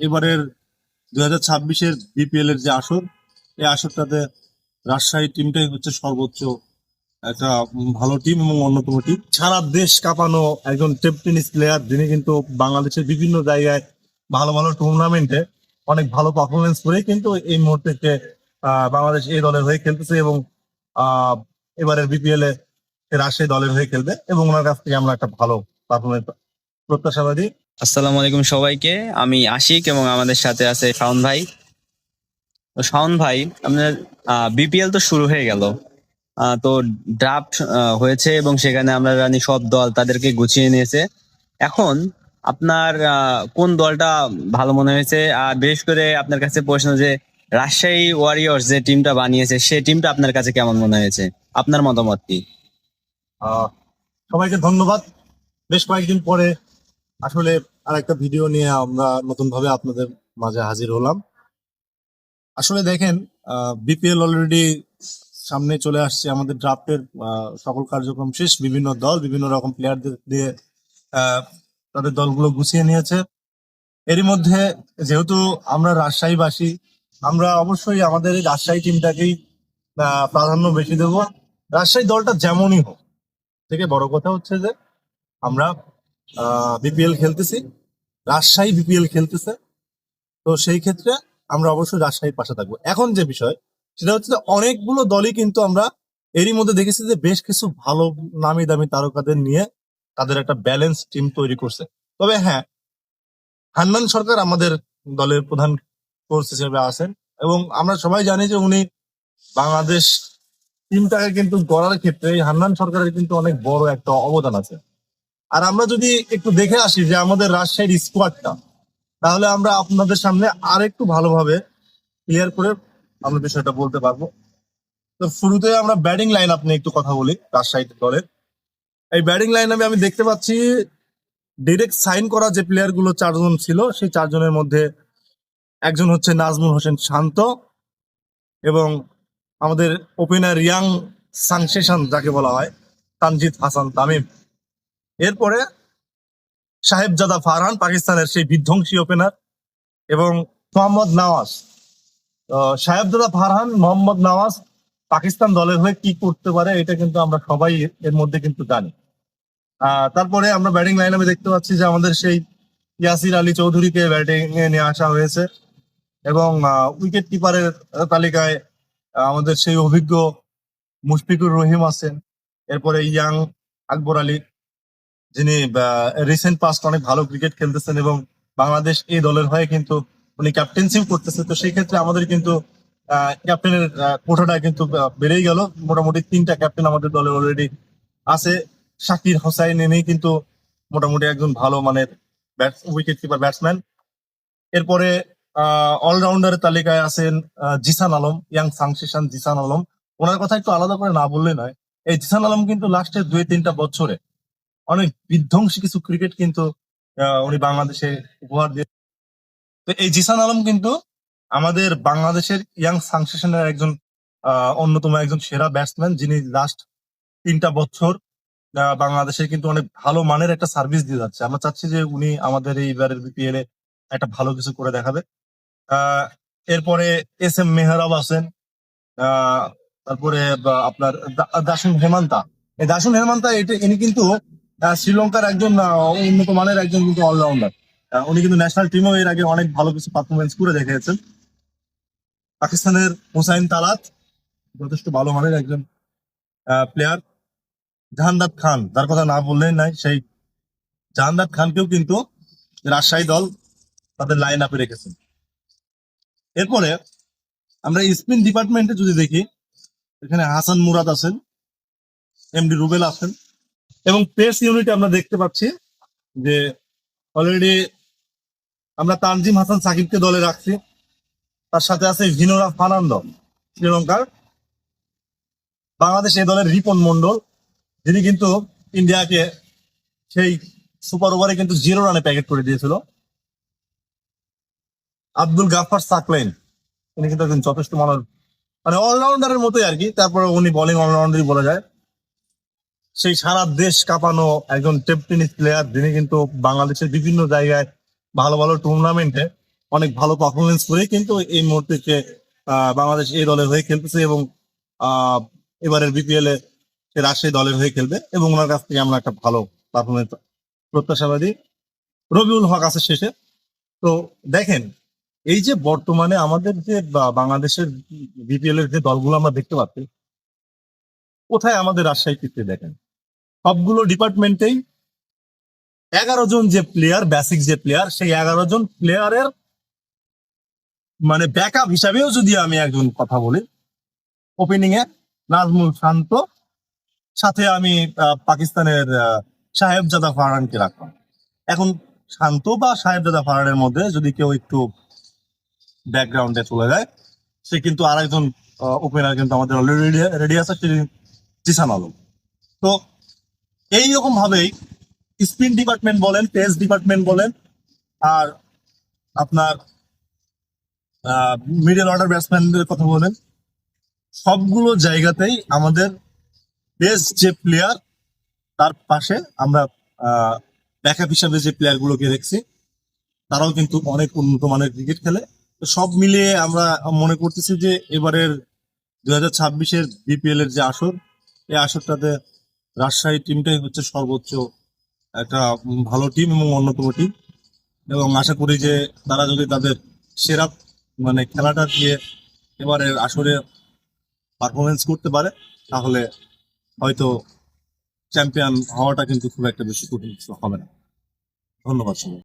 এবারের দুই হাজার ছাব্বিশের বিপিএল এর যে আসর এই আসরটাতে রাজশাহী টিমটাই হচ্ছে সর্বোচ্চ একটা ভালো টিম এবং অন্যতম টিম সারা দেশ কাঁপানো একজন টেপ টেনিস প্লেয়ার যিনি কিন্তু বাংলাদেশের বিভিন্ন জায়গায় ভালো ভালো টুর্নামেন্টে অনেক ভালো পারফরমেন্স করে কিন্তু এই মুহূর্তে সে, বাংলাদেশ এই দলের হয়ে খেলতেছে এবং এবারের বিপিএল এ রাজশাহী দলের হয়ে খেলবে এবং ওনার কাছ থেকে আমরা একটা ভালো পারফরমেন্স প্রত্যাশাবাদী আসসালামু আলাইকুম সবাইকে। আমি আশিক এবং আমাদের সাথে আছে শাওন ভাই। তো শাওন ভাই, আপনার বিপিএল তো শুরু হয়ে গেল। তো ড্রাফট হয়েছে এবং সেখানে আমরা জানি সব দল তাদেরকে গুছিয়ে নিয়েছে। এখন আপনার কোন দলটা ভালো মনে হয়েছে? আর বিশেষ করে আপনার কাছে প্রশ্ন যে রাজশাহী ওয়ারিয়র্স যে টিমটা বানিয়েছে সেই টিমটা আপনার কাছে কেমন মনে হয়েছে? আপনার মতামত কি? সবাইকে ধন্যবাদ। বেশ কয়েকদিন পরে আসলে আর একটা ভিডিও নিয়ে আমরা নতুন ভাবে আপনাদের মাঝে হাজির হলাম। আসলে দেখেন বিপিএল অলরেডি সামনে চলে আসছে। আমাদের ড্রাফটের সকল কার্যক্রম শেষ। বিভিন্ন দল, বিভিন্ন রকম প্লেয়ারদের দিয়ে তাদের দলগুলো গুছিয়ে নিয়েছে। এরই মধ্যে যেহেতু আমরা রাজশাহীবাসী, আমরা অবশ্যই আমাদের এই রাজশাহী টিমটাকেই প্রাধান্য বেশি দেবো। রাজশাহী দলটা যেমনই হোক থেকে বড় কথা হচ্ছে যে, আমরা বিপিএল খেলতেছি। রাজশাহী বিপিএল খেলতেছে। তো সেই ক্ষেত্রে আমরা অবশ্যই রাজশাহীর পাশে থাকব। এখন যে বিষয়, সেটা হচ্ছে অনেকগুলো দলই কিন্তু আমরা এরই মধ্যে দেখেছি যে বেশ কিছু ভালো নামি দামি তারকাদের নিয়ে তাদের একটা ব্যালেন্স টিম তৈরি করছে। তবে হ্যাঁ হান্নান সরকার আমাদের দলের প্রধান কোচ হিসেবে আছেন এবং আমরা সবাই জানি যে উনি বাংলাদেশ টিমটাকে কিন্তু গড়ার ক্ষেত্রে হান্নান সরকারের কিন্তু অনেক বড় একটা অবদান আছে। আর আমরা যদি একটু দেখে আসি যে আমাদের রাজশাহীর স্কোয়াডটা তাহলে আমরা আপনাদের সামনে আর একটু ভালোভাবে ক্লিয়ার করে আমরা বিষয়টা বলতে পারব। তো শুরুতে আমরা ব্যাটিং লাইন আপনি একটু কথা বলি রাজশাহী দলের। এই ব্যাটিং লাইন আমি আমি দেখতে পাচ্ছি ডিরেক্ট সাইন করা যে প্লেয়ারগুলো চারজন ছিল, সেই চারজনের মধ্যে একজন হচ্ছে নাজমুল হোসেন শান্ত এবং আমাদের ওপেনার ইয়াং সানসেশন যাকে বলা হয়, তানজিদ হাসান তামিম। এরপরে সাহেবজাদা ফারহান, পাকিস্তানের সেই বিধ্বংসী ওপেনার এবং মোহাম্মদ নওয়াজ। সাহেবজাদা ফারহান, মোহাম্মদ নওয়াজ পাকিস্তান দলের হয়ে কি করতে পারে এটা কিন্তু আমরা সবাই এর মধ্যে কিন্তু জানি। তারপরে আমরা ব্যাটিং লাইন আমি দেখতে পাচ্ছি যে আমাদের সেই ইয়াসির আলী চৌধুরীকে ব্যাটিং এ নিয়ে আসা হয়েছে এবং উইকেট কিপারের তালিকায় আমাদের সেই অভিজ্ঞ মুশফিকুর রহিম আছেন। এরপরে ইয়াং আকবর আলী যিনি রিসেন্ট পাস্ট অনেক ভালো ক্রিকেট খেলতেছেন এবং বাংলাদেশ এই দলের হয়ে কিন্তু উনি ক্যাপ্টেন্সিও করতেছে। তো সেই ক্ষেত্রে আমাদের কিন্তু ক্যাপ্টেনের কোটাটা কিন্তু বেড়েই গেল। মোটামুটি তিনটা ক্যাপ্টেন আমাদের দলে অলরেডি আছে। শাকির হোসাইন এনেই কিন্তু মোটামুটি একজন ভালো মানের উইকেট কিপার ব্যাটসম্যান এরপরে অলরাউন্ডারের তালিকায় আছেন জিসান আলম, ইয়াং সাংসেশন জিসান আলম। ওনার কথা একটু আলাদা করে না বললে নয়। এই জিসান আলম কিন্তু লাস্টের দুই তিনটা বছরে অনেক বিধ্বংসী কিছু ক্রিকেট কিন্তু উনি বাংলাদেশে উপহার দিয়ে তো এই জিসান আলম কিন্তু আমাদের বাংলাদেশের ইয়াং সাংসেশনের একজন অন্যতম একজন সেরা ব্যাটসম্যান যিনি লাস্ট তিনটা বছর বাংলাদেশের কিন্তু অনেক ভালো মানের একটা সার্ভিস দিয়ে যাচ্ছে। আমরা চাচ্ছি যে উনি আমাদের এইবারের বিপিএল এ একটা ভালো কিছু করে দেখাবে। এরপরে এস এম মেহরাব আছেন তারপরে আপনার দাসুন হেমান্তা। এই দাসুন হেমান্তা, এটা ইনি কিন্তু শ্রীলঙ্কার একজন উন্নত মানের একজন কিন্তু অলরাউন্ডার উনি কিন্তু ন্যাশনাল টিমেও এর আগে অনেক ভালো কিছু পারফরমেন্স করে দেখিয়েছেন। পাকিস্তানের হুসাইন তালাত যথেষ্ট ভালো মানের একজন প্লেয়ার জাহানদাদ খান যার কথা না বললেই নাই, সেই জাহানদাদ খানকেও কিন্তু রাজশাহী দল তাদের লাইন আপে রেখেছেন এরপরে আমরা স্পিন ডিপার্টমেন্টে যদি দেখি, এখানে হাসান মুরাদ আছেন এমডি রুবেল আছেন। এবং প্রেস ইউনিটে আমরা দেখতে পাচ্ছি যে অলরেডি আমরা তানজিম হাসান সাকিবকে দলে রাখছি। তার সাথে আছে ভিনোরা ফার্নান্দো, শ্রীলঙ্কার। বাংলাদেশ এই দলের রিপন মন্ডল যিনি কিন্তু ইন্ডিয়াকে সেই সুপার ওভারে কিন্তু জিরো রানে প্যাকেট করে দিয়েছিল। আব্দুল গাফার সাকলাইন, তিনি কিন্তু একজন যথেষ্ট মানের মানে অলরাউন্ডারের মতোই আর কি। তারপরে উনি বলিং অলরাউন্ডারই বলা যায়। সেই সারা দেশ কাঁপানো একজন টেপ টেনিস প্লেয়ার যিনি কিন্তু বাংলাদেশের বিভিন্ন জায়গায় ভালো ভালো টুর্নামেন্টে অনেক ভালো পারফরমেন্স করে কিন্তু এই মুহূর্তে বাংলাদেশ এই দলের হয়ে খেলতেছে এবং এবারের বিপিএল এ রাজশাহী দলের হয়ে খেলবে এবং ওনার কাছ থেকে আমরা একটা ভালো পারফরমেন্স প্রত্যাশাবাদী রবিউল হক আছে শেষে। তো দেখেন, এই যে বর্তমানে আমাদের যে বাংলাদেশের বিপিএল এর যে দলগুলো আমরা দেখতে পাচ্ছি কোথায় আমাদের রাজশাহী কীর্তি দেখেন? সবগুলো ডিপার্টমেন্টেই এগারো জন যে প্লেয়ার বেসিক যে প্লেয়ার সেই এগারো জন প্লেয়ারের মানে ব্যাকআপ হিসাবেও যদি আমি একজন কথা বলি ওপেনিং এ নাজমুল শান্ত, সাথে আমি পাকিস্তানের সাহেবজাদা ফারহানকে রাখলাম। এখন শান্ত বা সাহেবজাদা ফারহানের মধ্যে যদি কেউ একটু ব্যাকগ্রাউন্ডে চলে যায়, সে কিন্তু আরেকজন ওপেনার কিন্তু আমাদের অলরেডি রেডি আছে জিসান আলম তো এইরকম ভাবেই স্পিন ডিপার্টমেন্ট বলেন, পেস ডিপার্টমেন্ট বলেন, আর আপনার মিডল অর্ডার ব্যাটসম্যানদের কথা বলেন, সবগুলো জায়গাতেই আমাদের বেস্ট যে প্লেয়ার, তার পাশে আমরা ব্যাকআপ হিসাবে যে প্লেয়ারগুলোকে দেখছি, তারাও কিন্তু অনেক উন্নত মানের ক্রিকেট খেলে। তো সব মিলিয়ে আমরা মনে করতেছি যে এবারের দু হাজার ছাব্বিশের বিপিএল এর যে আসর এই আসরটাতে রাজশাহী টিমটাই হচ্ছে সর্বোচ্চ একটা ভালো টিম এবং অন্যতম টিম এবং আশা করি যে তারা যদি তাদের সেরা মানে খেলাটা দিয়ে এবারের আসরে পারফরমেন্স করতে পারে, তাহলে হয়তো চ্যাম্পিয়ন হওয়াটা কিন্তু খুব একটা বেশি কঠিন হবে না। ধন্যবাদ সবাই